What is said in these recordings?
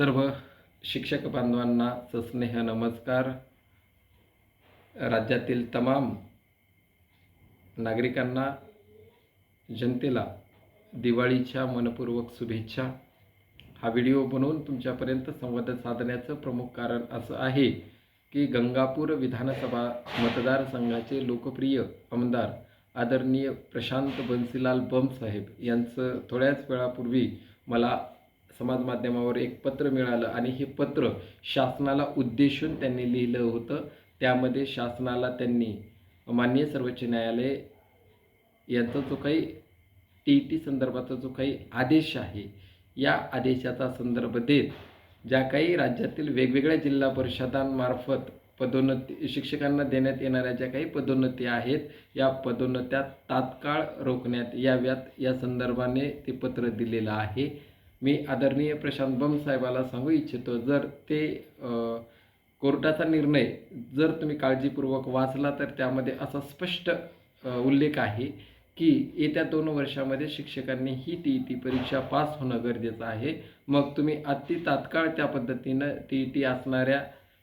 सर्व शिक्षक बांधवांना सस्नेह नमस्कार. राज्यातील तमाम नागरिकांना जनतेला दिवाळीच्या मनपूर्वक शुभेच्छा. हा व्हिडिओ बनवून तुमच्यापर्यंत संवाद साधण्याचं प्रमुख कारण असं आहे की गंगापूर विधानसभा मतदारसंघाचे लोकप्रिय आमदार आदरणीय प्रशांत बन्सीलाल बमसाहेब यांचं थोड्याच वेळापूर्वी मला समाज माध्यमावर एक पत्र मिळालं आणि हे पत्र शासनाला उद्देशून त्यांनी लिहिलं होतं. त्यामध्ये शासनाला त्यांनी माननीय सर्वोच्च न्यायालय यांचा जो काही टी टी संदर्भाचा जो काही आदेश आहे या आदेशाचा संदर्भ देत ज्या काही राज्यातील वेगवेगळ्या जिल्हा परिषदांमार्फत पदोन्नती शिक्षकांना देण्यात येणाऱ्या ज्या काही पदोन्नती आहेत या पदोन्नत्या तात्काळ रोखण्यात याव्यात या संदर्भाने ते पत्र दिलेलं आहे. मी आदरणीय प्रशांत बम साहेबाला सांगू इच्छितो जर ते कोर्टाचा निर्णय जर तुम्ही काळजीपूर्वक वाचला तर त्यामध्ये असा स्पष्ट उल्लेख आहे की येत्या दोन वर्षामध्ये शिक्षकांनी ही टी ई टी परीक्षा पास होणं गरजेचं आहे. मग तुम्ही अति तात्काळ त्या पद्धतीनं टी ई टी असणाऱ्या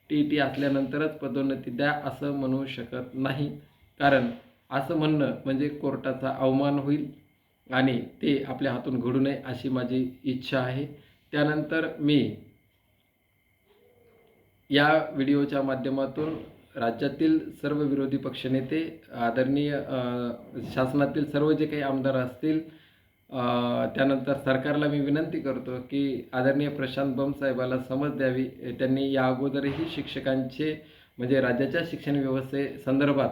टी ई टी असल्यानंतरच पदोन्नती द्या असं म्हणू शकत नाही. कारण असं म्हणणं म्हणजे कोर्टाचा अवमान होईल. आणि ते आपल्या हातून घडू नये अशी माझी इच्छा आहे. त्यानंतर मी या व्हिडिओच्या माध्यमातून राज्यातील सर्व विरोधी पक्षनेते आदरणीय शासनातील सर्व जे काही आमदार असतील त्यानंतर सरकारला मी विनंती करतो की आदरणीय प्रशांत बमसाहेबाला समज द्यावी. त्यांनी या अगोदरही शिक्षकांचे म्हणजे राज्याच्या शिक्षण व्यवस्थेसंदर्भात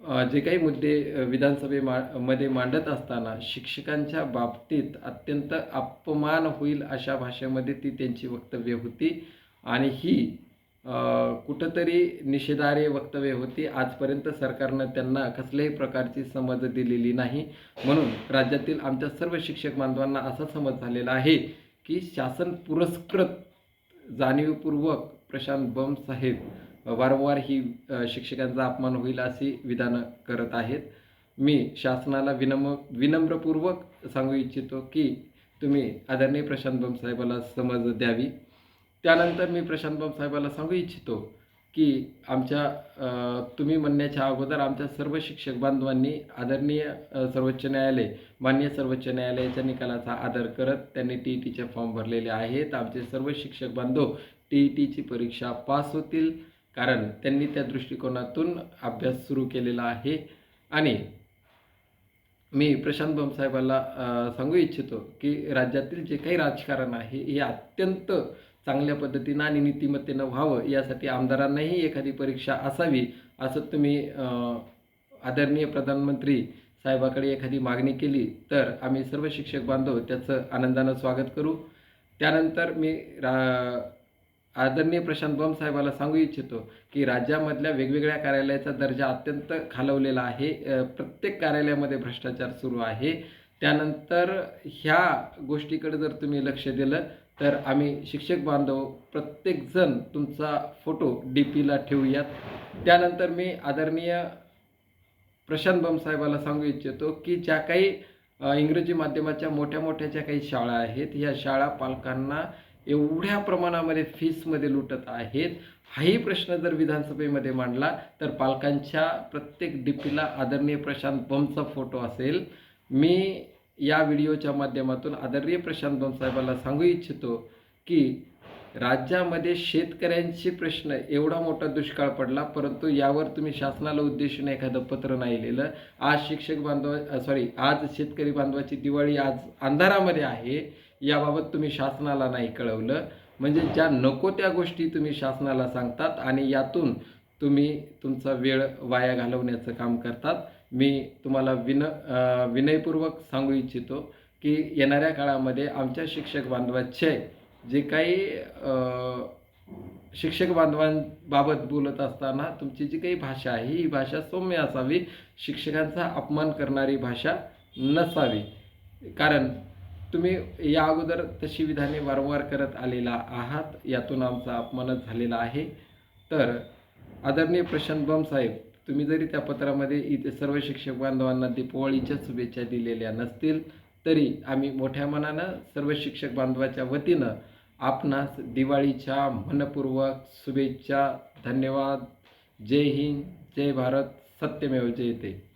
जे काही मुद्दे विधानसभे मा मध्ये मांडत असताना शिक्षकांच्या बाबतीत अत्यंत अपमान होईल अशा भाषेमध्ये ती त्यांची वक्तव्य होती. आणि ही कुठंतरी निषेधार्ह वक्तव्य होती. आजपर्यंत सरकारनं त्यांना कसल्याही प्रकारची समज दिलेली नाही. म्हणून राज्यातील आमच्या सर्व शिक्षक बांधवांना असा समज झालेला आहे की शासन पुरस्कृत जाणीवपूर्वक प्रशांत बम साहेब वारंवार ही शिक्षकांचा अपमान होईल अशी विधानं करत आहेत. मी शासनाला विनम्र विनम्रपूर्वक सांगू इच्छितो की तुम्ही आदरणीय प्रशांत बम साहेबाला समज द्यावी. त्यानंतर मी प्रशांत बम साहेबाला सांगू इच्छितो की आमच्या तुम्ही म्हणण्याच्या अगोदर आमच्या सर्व शिक्षक बांधवांनी आदरणीय सर्वोच्च न्यायालय मान्य सर्वोच्च न्यायालयाच्या निकालाचा आदर करत त्यांनी टी ई टीचे फॉर्म भरलेले आहेत. आमचे सर्व शिक्षक बांधव टी ई टीची परीक्षा पास होतील. कारण त्यांनी त्या दृष्टिकोनातून अभ्यास सुरू केलेला आहे. आणि मी प्रशांत बमसाहेबाला सांगू इच्छितो की राज्यातील जे काही राजकारण आहे हे अत्यंत चांगल्या पद्धतीनं आणि नीतिमत्तेनं व्हावं यासाठी आमदारांनाही एखादी परीक्षा असावी असं तुम्ही आदरणीय प्रधानमंत्री साहेबाकडे एखादी मागणी केली तर आम्ही सर्व शिक्षक बांधव त्याचं आनंदानं स्वागत करू. त्यानंतर मी रा आदरणीय प्रशांत बम साहेबाला सांगू इच्छितो की राज्यामधल्या वेगवेगळ्या कार्यालयाचा दर्जा अत्यंत खालवलेला आहे. प्रत्येक कार्यालयामध्ये भ्रष्टाचार सुरू आहे. त्यानंतर ह्या गोष्टीकडे जर तुम्ही लक्ष दिलं तर आम्ही शिक्षक बांधव प्रत्येकजण तुमचा फोटो डी पीला ठेवूयात. त्यानंतर मी आदरणीय प्रशांत बम साहेबाला सांगू इच्छितो की ज्या काही इंग्रजी माध्यमाच्या मोठ्या मोठ्या ज्या काही शाळा आहेत ह्या शाळा पालकांना एवढ्या प्रमाणामध्ये फीसमध्ये लुटत आहेत. हाही प्रश्न जर विधानसभेमध्ये मांडला तर पालकांच्या प्रत्येक डीपीला आदरणीय प्रशांत बमचा फोटो असेल. मी या व्हिडिओच्या माध्यमातून आदरणीय प्रशांत बम साहेबाला सांगू इच्छितो की राज्यामध्ये शेतकऱ्यांचे प्रश्न एवढा मोठा दुष्काळ पडला परंतु यावर तुम्ही शासनाला उद्देशून एखादं पत्र नाही लिहिलं. आज शिक्षक बांधव सॉरी आज शेतकरी बांधवाची दिवाळी आज अंधारामध्ये आहे याबाबत तुम्ही शासनाला नाही कळवलं. म्हणजे ज्या नको त्या गोष्टी तुम्ही शासनाला सांगतात आणि यातून तुम्ही तुमचा वेळ वाया घालवण्याचं काम करतात. मी तुम्हाला विन विनयपूर्वक सांगू इच्छितो की येणाऱ्या काळामध्ये आमच्या शिक्षक बांधवाचे जे काही शिक्षक बांधवांबाबत बोलत असताना तुमची जी काही भाषा आहे ही भाषा सौम्य असावी. शिक्षकांचा अपमान करणारी भाषा नसावी. कारण तुम्ही या अगोदर तशी विधाने वारंवार करत आलेला आहात यातून आमचा अपमानच झालेला आहे. तर आदरणीय प्रशांत बम साहेब तुम्ही जरी त्या पत्रामध्ये इथे सर्व शिक्षक बांधवांना दीपावळीच्या शुभेच्छा दिलेल्या नसतील तरी आम्ही मोठ्या मनानं सर्व शिक्षक बांधवाच्या वतीनं आपणास दिवाळीच्या मनपूर्वक शुभेच्छा धन्यवाद. जय हिंद जय भारत. सत्यमेव जयते